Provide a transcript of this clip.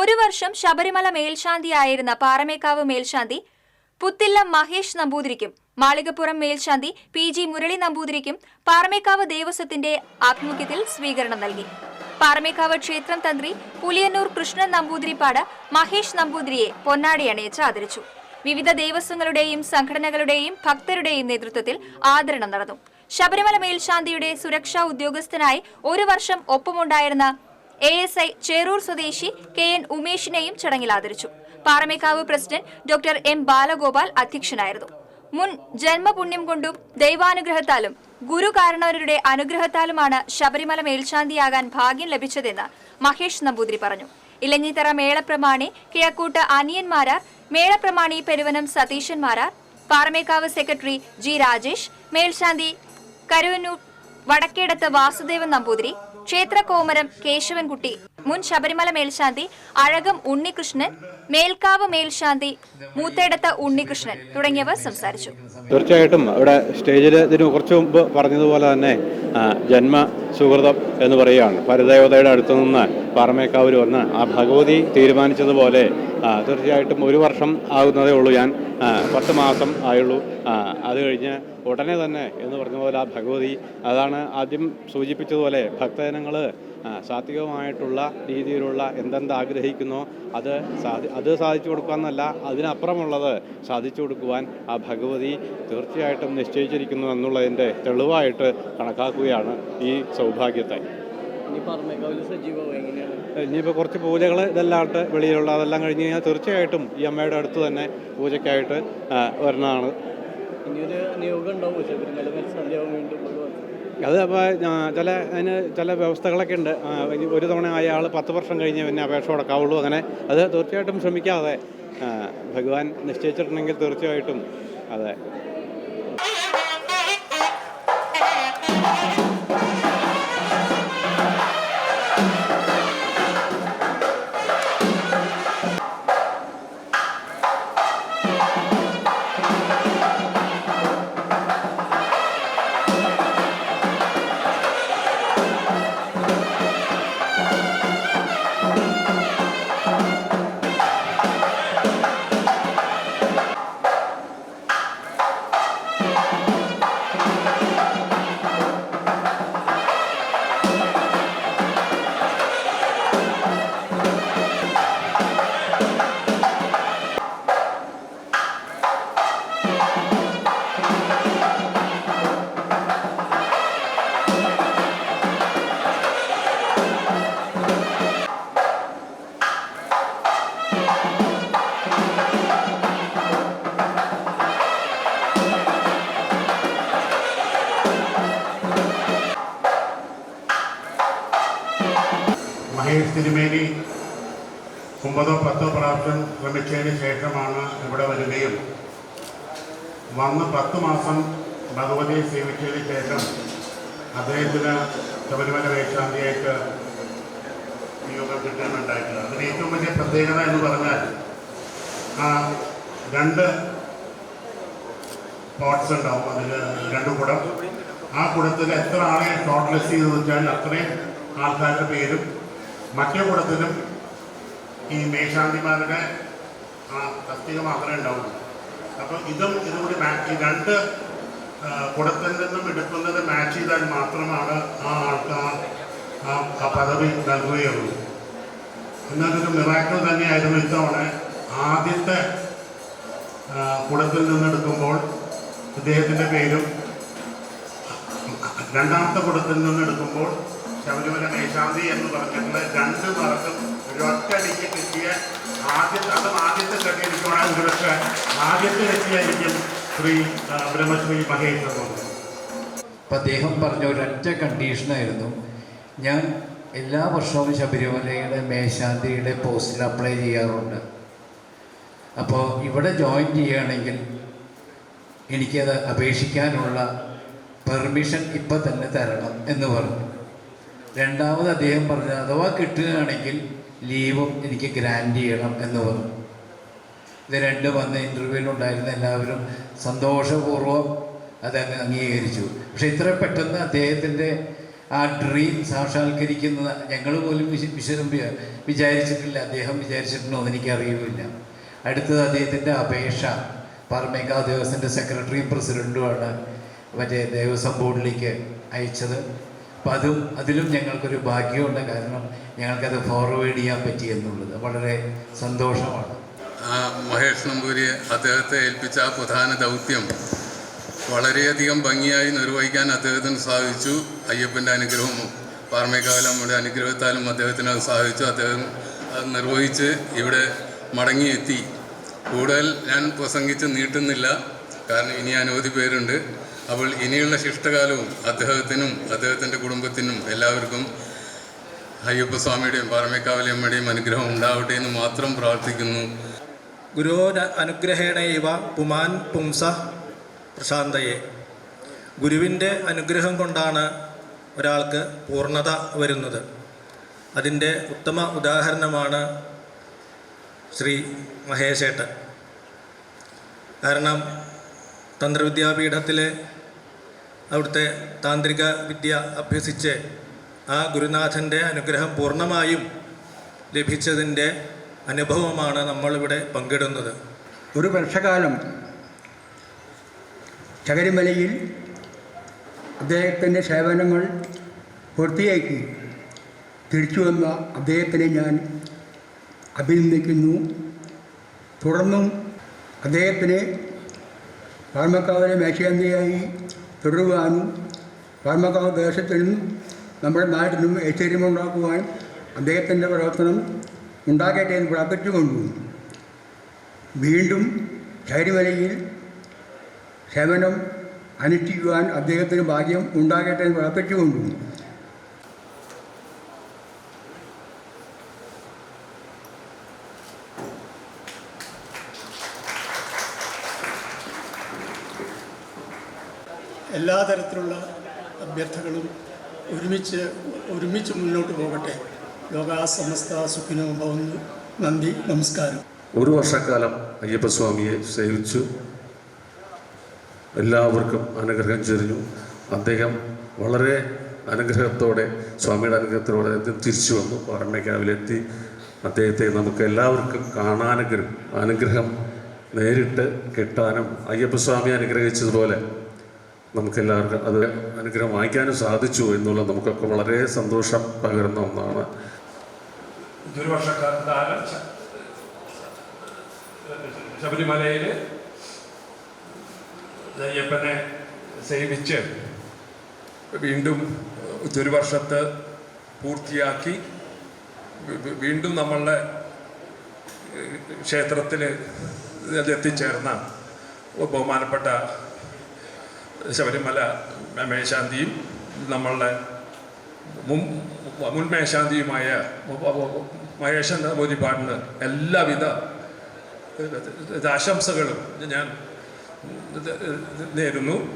ഒരു വർഷം ശബരിമല മേൽശാന്തിയായിരുന്ന പാറമേക്കാവ് മേൽശാന്തി പുത്തില്ലം മഹേഷ് നമ്പൂതിരിക്കും മാളികപ്പുറം മേൽശാന്തി പി ജി മുരളി നമ്പൂതിരിക്കും പാറമേക്കാവ് ദേവസ്വത്തിന്റെ ആഭിമുഖ്യത്തിൽ സ്വീകരണം നൽകി. പാറമേക്കാവ് ക്ഷേത്രം തന്ത്രി പുലിയന്നൂർ കൃഷ്ണൻ നമ്പൂതിരിപ്പാട് മഹേഷ് നമ്പൂതിരിയെ പൊന്നാടി അണിയിച്ച് ആദരിച്ചു. വിവിധ ദേവസ്വങ്ങളുടെയും സംഘടനകളുടെയും ഭക്തരുടെയും നേതൃത്വത്തിൽ ആദരണം നടന്നു. ശബരിമല മേൽശാന്തിയുടെ സുരക്ഷാ ഉദ്യോഗസ്ഥനായി ഒരു വർഷം ഒപ്പമുണ്ടായിരുന്ന എ എസ് ഐ ചേറൂർ സ്വദേശി കെ എൻ ഉമേഷിനെയും ചടങ്ങിൽ ആദരിച്ചു. Paramekkavu president doctor M Balagopal അധ്യക്ഷനായിരുന്നു. മുൻ ജന്മപുണ്യം കൊണ്ടും ദൈവാനുഗ്രഹത്താലും ഗുരു കാരണവരുടെ അനുഗ്രഹത്താലുമാണ് ശബരിമല മേൽശാന്തിയാകാൻ ഭാഗ്യം ലഭിച്ചതെന്ന് മഹേഷ് നമ്പൂതിരി പറഞ്ഞു. ഇലഞ്ഞിത്തറ മേളപ്രമാണി കിഴക്കൂട്ട് അനിയന്മാരാർ മേളപ്രമാണി പെരുവനം സതീശന്മാരാർ പാറമേക്കാവ് സെക്രട്ടറി ജി രാജേഷ് മേൽശാന്തി കരുവന്നൂർ വടക്കേടത്ത് വാസുദേവൻ നമ്പൂതിരി ക്ഷേത്ര കോമരം കേശവൻകുട്ടി മുൻ ശബരിമല മേൽശാന്തി അഴകം ഉണ്ണികൃഷ്ണൻ മേൽക്കാവ് മേൽശാന്തി മൂത്തേടത്ത് ഉണ്ണികൃഷ്ണൻ തുടങ്ങിയവർ സംസാരിച്ചു. തീർച്ചയായിട്ടും ഇവിടെ സ്റ്റേജിൽ ഇതിന് കുറച്ച് മുമ്പ് പറഞ്ഞതുപോലെ തന്നെ ജന്മ സുഹൃതം എന്ന് പറയുകയാണ്. പരദേവതയുടെ അടുത്തു നിന്ന് പാറമേക്കാവിൽ വന്ന് ആ ഭഗവതി തീരുമാനിച്ചതുപോലെ തീർച്ചയായിട്ടും ഒരു വർഷം ആകുന്നതേ ഉള്ളൂ ഞാൻ പത്ത് മാസം ആയുള്ളൂ. അത് കഴിഞ്ഞ് ഉടനെ തന്നെ എന്ന് പറഞ്ഞ പോലെ ആ ഭഗവതി അതാണ് ആദ്യം സൂചിപ്പിച്ചതുപോലെ ഭക്തജനങ്ങൾ സാത്വികമായിട്ടുള്ള രീതിയിലുള്ള എന്തെന്ത് ആഗ്രഹിക്കുന്നോ അത് സാധി അത് സാധിച്ചു കൊടുക്കാമെന്നല്ല അതിനപ്പുറമുള്ളത് സാധിച്ചു കൊടുക്കുവാൻ ആ ഭഗവതി തീർച്ചയായിട്ടും നിശ്ചയിച്ചിരിക്കുന്നു എന്നുള്ളതിന്റെ തെളിവായിട്ട് കണക്കാക്കുകയാണ് ഈ സൗഭാഗ്യത്തെ. ഇനിയിപ്പോൾ കുറച്ച് പൂജകൾ ഇതെല്ലാമായിട്ട് വെളിയിലുള്ള അതെല്ലാം കഴിഞ്ഞ് കഴിഞ്ഞാൽ തീർച്ചയായിട്ടും ഈ അമ്മയുടെ അടുത്ത് തന്നെ പൂജയ്ക്കായിട്ട് വരുന്നതാണ്. ഇനിയൊരു നിയോഗം ഉണ്ടാവും ശബരിമല വീണ്ടും ഭഗവാൻ അത് അപ്പോൾ ചില അതിന് ചില വ്യവസ്ഥകളൊക്കെ ഉണ്ട്. ഒരു തവണ അയാൾ പത്ത് വർഷം കഴിഞ്ഞ് പിന്നെ അപേക്ഷ കൊടുക്കാവുള്ളൂ അങ്ങനെ. അത് തീർച്ചയായിട്ടും ശ്രമിക്കാതെ ഭഗവാൻ നിശ്ചയിച്ചിട്ടുണ്ടെങ്കിൽ തീർച്ചയായിട്ടും അതെ. മഹേഷ് തിരുമേനി ഒമ്പതോ പത്തോ പ്രാവശ്യം ശ്രമിച്ചതിന് ശേഷമാണ് ഇവിടെ വരികയും വന്ന് പത്ത് മാസം ഭഗവതിയെ സേവിച്ചതിന് ശേഷം അദ്ദേഹത്തിന് ശബരിമല വേശാന്തിയായിട്ട് നിയോഗം കിട്ടാനുണ്ടായിട്ടുള്ളത് അതിന് ഏറ്റവും വലിയ പ്രത്യേകത എന്ന് പറഞ്ഞാൽ ആ രണ്ട് പോട്ട്സ് ഉണ്ടാവും. അതിൽ രണ്ട് കുടം. ആ കുടത്തിൽ എത്ര ആളെ ഷോർട്ട് ലിസ്റ്റ് ചെയ്ത് വെച്ചാൽ അത്രയും ആൾക്കാരുടെ പേരും മറ്റേ ഈ മേശാന്തിമാരുടെ ആ തസ്തിക മാത്രമേ ഉണ്ടാവുള്ളൂ. അപ്പോൾ ഇതും ഇതുകൂടി മാച്ച് രണ്ട് കുടത്തിൽ നിന്നും എടുക്കുന്നത് മാച്ച് ചെയ്താൽ മാത്രമാണ് ആ ആൾക്ക് ആ പദവി നൽകുകയുള്ളൂ. എന്നതൊരു മിറാക്കിൾ തന്നെയായിരുന്നു ഇത്തവണ. ആദ്യത്തെ കുടത്തിൽ നിന്നെടുക്കുമ്പോൾ ഇദ്ദേഹത്തിന്റെ പേരും രണ്ടാമത്തെ കുടത്തിൽ നിന്നെടുക്കുമ്പോൾ ശബരിമല മേശാന്തി എന്ന് പറഞ്ഞിട്ടുള്ള രണ്ട് പേർക്കും ഒരൊറ്റടിക്ക് കിട്ടിയ ആദ്യത്തെ അതും ആദ്യത്തെ കെട്ടിയിരിക്കുവാണ് ഒരുപക്ഷെ ആദ്യത്തെ വ്യക്തിയായിരിക്കും ശ്രീ ബ്രഹ്മശ്രീ പറയുന്നത് അപ്പം അദ്ദേഹം പറഞ്ഞ ഒരൊറ്റ കണ്ടീഷനായിരുന്നു ഞാൻ എല്ലാ വർഷവും ശബരിമലയുടെ മേശാന്തിയുടെ പോസ്റ്റിൽ അപ്ലൈ ചെയ്യാറുണ്ട്. അപ്പോൾ ഇവിടെ ജോയിൻ ചെയ്യുകയാണെങ്കിൽ എനിക്കത് അപേക്ഷിക്കാനുള്ള പെർമിഷൻ ഇപ്പം തന്നെ തരണം എന്ന് പറഞ്ഞു. രണ്ടാമത് അദ്ദേഹം പറഞ്ഞു അഥവാ കിട്ടുകയാണെങ്കിൽ ലീവും എനിക്ക് ഗ്രാൻഡ് ചെയ്യണം എന്ന് പറഞ്ഞു. ഇത് രണ്ടും വന്ന് ഇന്റർവ്യൂവിലുണ്ടായിരുന്ന എല്ലാവരും സന്തോഷപൂർവം അതങ്ങ് അംഗീകരിച്ചു. പക്ഷെ ഇത്ര പെട്ടെന്ന് അദ്ദേഹത്തിന്റെ ആ ഡ്രീം സാക്ഷാത്കരിക്കുന്ന ഞങ്ങൾ പോലും വിശ വിശദം വിചാരിച്ചിട്ടില്ല. അദ്ദേഹം വിചാരിച്ചിട്ടുണ്ടോ എന്ന് എനിക്കറിയുമില്ല അടുത്തത് അദ്ദേഹത്തിന്റെ അപേക്ഷ. പാർമേക ദേവസ്വത്തിന്റെ സെക്രട്ടറിയും പ്രസിഡന്റുമാണ് മറ്റേ ദേവസ്വം ബോർഡിലേക്ക് അയച്ചത്. അപ്പം അതും അതിലും ഞങ്ങൾക്കൊരു ഭാഗ്യമുണ്ട്. കാരണം ഞങ്ങൾക്കത് ഫോർവേഡ് ചെയ്യാൻ പറ്റി എന്നുള്ളത്. വളരെ സന്തോഷമാണ്. മഹേഷ് നമ്പൂരി അദ്ദേഹത്തെ ഏൽപ്പിച്ച ആ പ്രധാന ദൗത്യം വളരെയധികം ഭംഗിയായി നിർവഹിക്കാൻ അദ്ദേഹത്തിന് സാധിച്ചു. അയ്യപ്പന്റെ അനുഗ്രഹവും പാർമേക്കാവലമ്മയുടെ അനുഗ്രഹത്താലും അദ്ദേഹത്തിന് അത് സാധിച്ചു. അദ്ദേഹം അത് നിർവഹിച്ച് ഇവിടെ മടങ്ങിയെത്തി. കൂടുതൽ ഞാൻ പ്രസംഗിച്ച് നീട്ടുന്നില്ല. കാരണം ഇനി അനവധി പേരുണ്ട്. അപ്പോൾ ഇനിയുള്ള ശിഷ്ടകാലവും അദ്ദേഹത്തിനും അദ്ദേഹത്തിന്റെ കുടുംബത്തിനും എല്ലാവർക്കും അയ്യപ്പസ്വാമിയുടെയും പാറമേക്കാവലിയമ്മയുടെയും അനുഗ്രഹം ഉണ്ടാവട്ടെ എന്ന് മാത്രം പ്രാർത്ഥിക്കുന്നു. ഗുരുവിന് അനുഗ്രഹേണ ഇവ പുമാൻ പുംസ പ്രശാന്തയെ. ഗുരുവിന്റെ അനുഗ്രഹം കൊണ്ടാണ് ഒരാൾക്ക് പൂർണത വരുന്നത്. അതിന്റെ ഉത്തമ ഉദാഹരണമാണ് ശ്രീ മഹേശേട്ടൻ. കാരണം തന്ത്രവിദ്യാപീഠത്തിലെ അവിടുത്തെ താന്ത്രിക വിദ്യ അഭ്യസിച്ച് ആ ഗുരുനാഥന്റെ അനുഗ്രഹം പൂർണമായും ലഭിച്ചതിന്റെ അനുഭവമാണ് നമ്മളിവിടെ പങ്കിടുന്നത്. ഒരു വർഷകാലം ശബരിമലയിൽ അദ്ദേഹത്തിന്റെ സേവനങ്ങൾ പൂർത്തിയാക്കി തിരിച്ചു വന്ന അദ്ദേഹത്തിനെ ഞാൻ അഭിനന്ദിക്കുന്നു. തുടർന്നും അദ്ദേഹത്തിന് പാർമക്കാവിലെ മേശാന്തിയായി തുടരുവാനും പാർമക്കാവ് ദേശത്തിനും നമ്മുടെ നാട്ടിനും ഐശ്വര്യമുണ്ടാക്കുവാനും അദ്ദേഹത്തിന്റെ പ്രവർത്തനം ഉണ്ടാകട്ടെ എന്ന് പ്രാർത്ഥിച്ചുകൊണ്ടു വീണ്ടും ശബരിമലയിൽ സേവനം അനുഷ്ഠിക്കുവാൻ അദ്ദേഹത്തിന് ഭാഗ്യം ഉണ്ടാകട്ടെ എന്ന് പ്രാർത്ഥിച്ചുകൊണ്ടു എല്ലാ തരത്തിലുള്ള അഭ്യർത്ഥകളും ഒരുമിച്ച് ഒരുമിച്ച് മുന്നോട്ട് പോകട്ടെ. ലോകാ സമസ്ത സുഖിനോ ഭവന്നു നന്ദി നമസ്കാരം. ഒരു വർഷക്കാലം അയ്യപ്പസ്വാമിയെ സേവിച്ചു. എല്ലാവർക്കും അനുഗ്രഹം ചെറിഞ്ഞു അദ്ദേഹം വളരെ അനുഗ്രഹത്തോടെ സ്വാമിയുടെ അനുഗ്രഹത്തോടെ തിരിച്ചു വന്നു. പാറമേക്കാവിലെത്തി അദ്ദേഹത്തെ നമുക്ക് എല്ലാവർക്കും കാണാനുഗ്രഹം അനുഗ്രഹം നേരിട്ട് കിട്ടാനും അയ്യപ്പസ്വാമി അനുഗ്രഹിച്ചതുപോലെ നമുക്കെല്ലാവർക്കും അത് അനുഗ്രഹം വാങ്ങിക്കാനും സാധിച്ചു എന്നുള്ളത് നമുക്കൊക്കെ വളരെ സന്തോഷം പകരുന്ന ഒന്നാണ്. ഇതൊരു വർഷക്കാലം ശബരിമലയിൽ അയ്യപ്പനെ സേവിച്ച് വീണ്ടും ഒരു വർഷത്ത് പൂർത്തിയാക്കി വീണ്ടും നമ്മളുടെ ക്ഷേത്രത്തിൽ എത്തിച്ചേർന്ന ബഹുമാനപ്പെട്ട ശബരിമല മേശാന്തിയും നമ്മളുടെ മുൻ മുൻ മേശാന്തിയുമായ മഹേശൻ നമ്പൂതിരിപ്പാടിന് എല്ലാവിധ ആശംസകളും ഞാൻ നേരുന്നു.